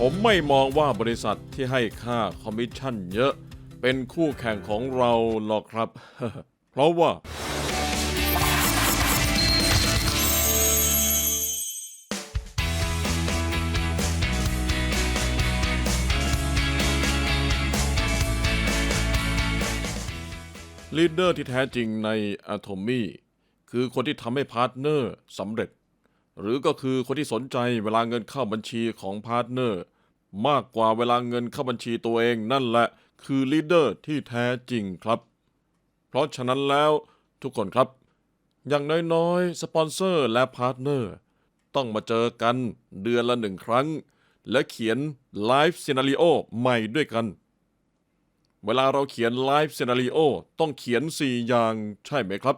ผมไม่มองว่าบริษัทที่ให้ค่าคอมมิชชั่นเยอะ เป็นคู่แข่งของเราหรอกครับ เพราะว่า ลีดเดอร์ที่แท้จริงใน Atomy คือคนที่ทำให้พาร์ทเนอร์สำเร็จ หรือก็คือคนที่สนใจเวลาเงินเข้าบัญชีของพาร์ทเนอร์ มากกว่าเวลาเงินเข้าบัญชีตัวเองนั่นแหละคือลีดเดอร์ที่แท้จริงครับ เพราะฉะนั้นแล้วทุกคนครับ อย่างน้อยๆ สปอนเซอร์และพาร์ทเนอร์ ต้องมาเจอกันเดือนละหนึ่งครั้ง และเขียนไลฟ์ซีนารีโอใหม่ด้วยกัน เวลาเราเขียนไลฟ์ซีนารีโอต้องเขียน 4 อย่างใช่ไหมครับ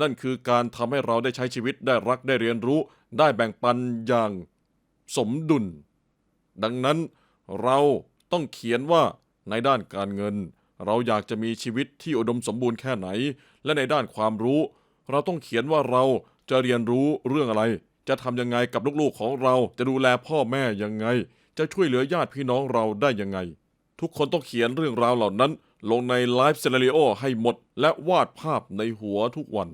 นั่นคือการทำให้เราได้ใช้ชีวิตได้รักได้เรียนรู้ ได้แบ่งปันอย่างสมดุล ดังนั้นเราต้องเขียนว่าในด้านการเงิน เราอยากจะมีชีวิตที่อุดมสมบูรณ์แค่ไหน และในด้านความรู้ เราต้องเขียนว่าเราจะเรียนรู้เรื่องอะไร จะทำยังไงกับลูกๆของเราจะดูแลพ่อแม่ยังไง จะช่วยเหลือญาติพี่น้องเราได้ยังไง ทุกคนต้องเขียนเรื่องราวเหล่านั้น ลงในไลฟ์ e ซ a น i โอให้หมด และวาดภาพในหัวทุกวัน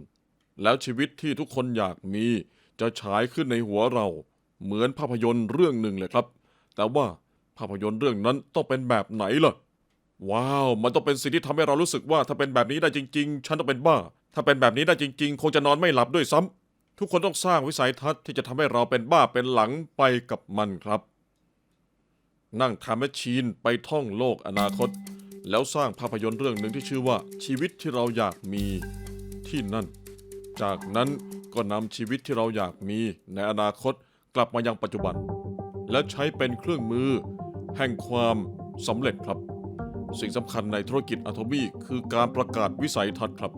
แล้วชีวิตที่ทุกคนอยากมี จะฉายขึ้นในหัวเรา เหมือนภาพยนตร์เรื่องหนึ่งเลยครับ แต่ว่าภาพยนตร์เรื่องนั้นต้องเป็นแบบไหนล่ะ ว้าว มันต้องเป็นสิ่งที่ทำให้เรารู้สึกว่า ถ้าเป็นแบบนี้ได้จริง ๆ ฉันต้องเป็นบ้า ถ้าเป็นแบบนี้ได้จริง ๆ คงจะนอนไม่หลับด้วยซ้ำทุกคนต้องสร้างวิสัยทัศน์ที่จะทำให้เราเป็นบ้าเป็นหลังไปกับมันครับ นั่งทำแมชชีนไปท่องโลกอนาคต แล้วสร้างภาพยนตร์เรื่องหนึ่งที่ชื่อว่าชีวิตที่เราอยากมีที่นั่น จากนั้น ก็นำชีวิตที่เราอยากมีในอนาคตกลับมายังปัจจุบัน และใช้เป็นเครื่องมือ แห่งความสำเร็จครับ สิ่งสำคัญในธุรกิจอะโทมี่คือการประกาศวิสัยทัศน์ครับ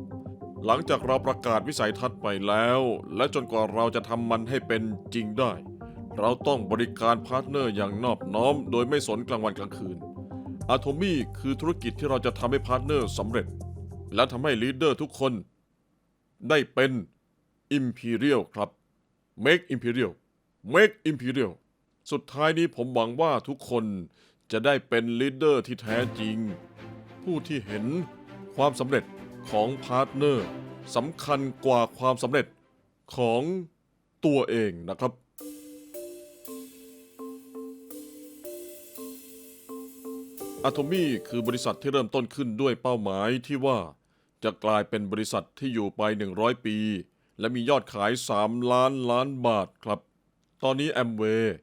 หลังจากเราประกาศวิสัยทัศน์ไปแล้ว และจนกว่าเราจะทำมันให้เป็นจริงได้ เราต้องบริการพาร์ทเนอร์อย่างนอบน้อม โดยไม่สนกลางวันกลางคืนอะโทมี่คือธุรกิจที่เราจะทำให้พาร์ทเนอร์สำเร็จ และทำให้ลีดเดอร์ทุกคน ได้เป็น Imperial ครับ Make Imperial Make Imperial สุดท้ายนี้ผมหวังว่าทุกคนจะได้เป็นลีดเดอร์ที่แท้จริง ผู้ที่เห็นความสำเร็จของพาร์ทเนอร์สำคัญกว่าความสำเร็จของตัวเองนะครับ อะโทมี่คือบริษัทที่เริ่มต้นขึ้นด้วยเป้าหมายที่ว่าจะกลายเป็นบริษัทที่อยู่ไป 100 ปี และมียอดขาย 3 ล้านล้านบาทครับ ตอนนี้แอมเวย์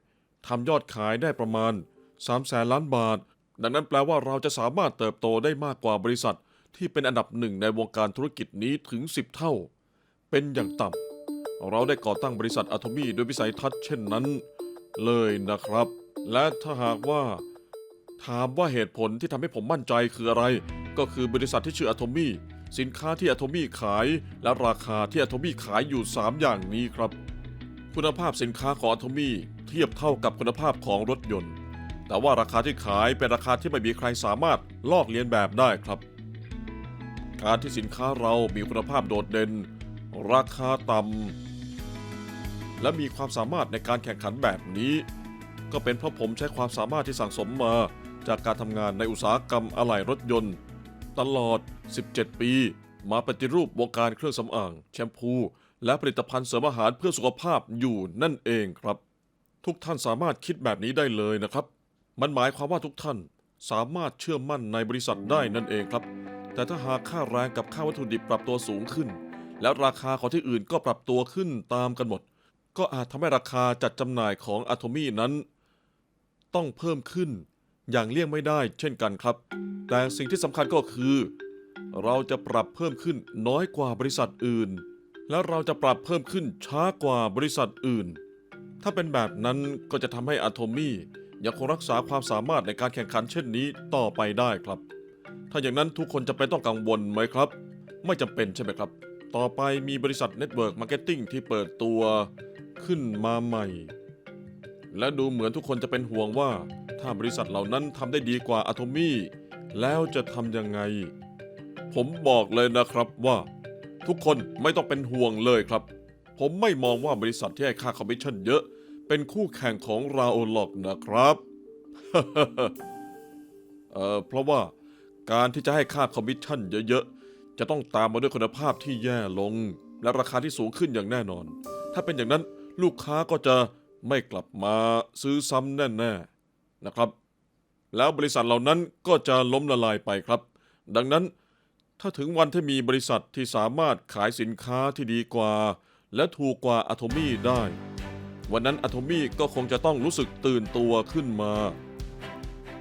ทำยอดขายได้ประมาณ3แสนล้านบาท ดังนั้นแปลว่าเราจะสามารถเติบโตได้มากกว่าบริษัท ที่เป็นอันดับหนึ่งในวงการธุรกิจนี้ถึง 10 เท่า เป็นอย่างต่ำเราได้ก่อตั้งบริษัทอะโทมี่โดยวิสัยทัศน์เช่นนั้น เลยนะครับ และถ้าหากว่า ถามว่าเหตุผลที่ทำให้ผมมั่นใจคืออะไร ก็คือบริษัทที่ชื่ออะโทมี่ สินค้าที่อะโทมี่ขาย และราคาที่อะโทมี่ขายอยู่ 3 อย่างนี้ครับ คุณภาพสินค้าของอะโทมี่เทียบเท่ากับคุณภาพของรถยนต์ แต่ว่าราคาที่ขายเป็นราคาที่ไม่มีใครสามารถลอกเลียนแบบได้ครับ การที่สินค้าเรามีคุณภาพโดดเด่น ราคาต่ำและมีความสามารถในการแข่งขันแบบนี้ ก็เป็นเพราะผมใช้ความสามารถที่สั่งสมมาจากการทำงานในอุตสาหกรรมอะไหล่รถยนต์ ตลอด 17 ปี มาปฏิรูปวงการเครื่องสำอาง แชมพู และผลิตภัณฑ์เสริมอาหารเพื่อสุขภาพอยู่นั่นเองครับ ทุกท่านสามารถคิดแบบนี้ได้เลยนะครับ มันหมายความว่าทุกท่านสามารถเชื่อมั่นในบริษัทได้นั่นเองครับ แต่ถ้าหากค่าแรงกับค่าวัตถุดิบปรับตัวสูงขึ้น แล้วราคาของที่อื่นก็ปรับตัวขึ้นตามกันหมด ก็อาจทำให้ราคาจัดจำหน่ายของอะโทมี่นั้น ต้องเพิ่มขึ้น อย่างเลี่ยงไม่ได้เช่นกันครับ แต่สิ่งที่สำคัญก็คือ เราจะปรับเพิ่มขึ้นน้อยกว่าบริษัทอื่น และเราจะปรับเพิ่มขึ้นช้ากว่าบริษัทอื่น ถ้าเป็นแบบนั้นก็จะทำให้อะโทมี่ยังคงรักษาความสามารถในการแข่งขันเช่นนี้ต่อไปได้ครับ ถ้าอย่างนั้นทุกคนจะเป็นต้องกังวลไหมครับ ไม่จำเป็นใช่ไหมครับ ต่อไปมีบริษัทเน็ตเวิร์กมาร์เก็ตติ้งที่เปิดตัวขึ้นมาใหม่ และดูเหมือนทุกคนจะเป็นห่วงว่า ถ้าบริษัทเหล่านั้นทำได้ดีกว่าอะโทมี่แล้วจะทำยังไง ผมบอกเลยนะครับว่า ทุกคนไม่ต้องเป็นห่วงเลยครับ ผมไม่มองว่าบริษัทที่ให้ค่าคอมมิชชั่นเยอะ เป็นคู่แข่งของราหรอกนะครับ เอ่อเพราะว่าการที่จะให้ค่าคอมมิชชั่นเยอะๆ จะต้องตามมาด้วยคุณภาพที่แย่ลง และราคาที่สูงขึ้นอย่างแน่นอน ถ้าเป็นอย่างนั้นลูกค้าก็จะ ไม่กลับมาซื้อซ้ำแน่ๆนะครับ แล้วบริษัทเหล่านั้นก็จะล้มละลายไปครับ ดังนั้นถ้าถึงวันที่มีบริษัทที่สามารถขายสินค้าที่ดีกว่า และถูกกว่าอะโทมี่ได้ วันนั้นอะโทมี่ก็คงจะต้องรู้สึกตื่นตัวขึ้นมา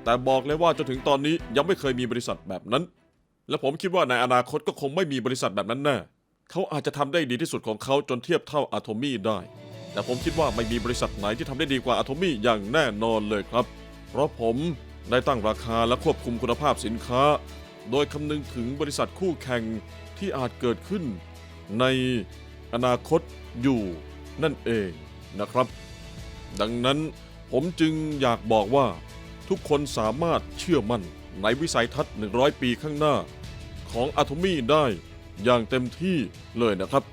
แต่บอกเลยว่าจนถึงตอนนี้ยังไม่เคยมีบริษัทแบบนั้น และผมคิดว่าในอนาคตก็คงไม่มีบริษัทแบบนั้นแน่เขาอาจจะทำได้ดีที่สุดของเขาจนเทียบเท่าอะโทมี่ได้ แต่ผมคิดว่าไม่มีบริษัทไหนที่ทำได้ดีกว่าอะโทมี่อย่างแน่นอนเลยครับ เพราะผมได้ตั้งราคาและควบคุมคุณภาพสินค้า โดยคำนึงถึงบริษัทคู่แข่งที่อาจเกิดขึ้น ในอนาคตอยู่นั่นเองนะครับ ดังนั้นผมจึงอยากบอกว่าทุกคนสามารถเชื่อมั่นในวิสัยทัศน์ 100 ปีข้างหน้า ของอะโทมี่ได้อย่างเต็มที่เลยนะครับ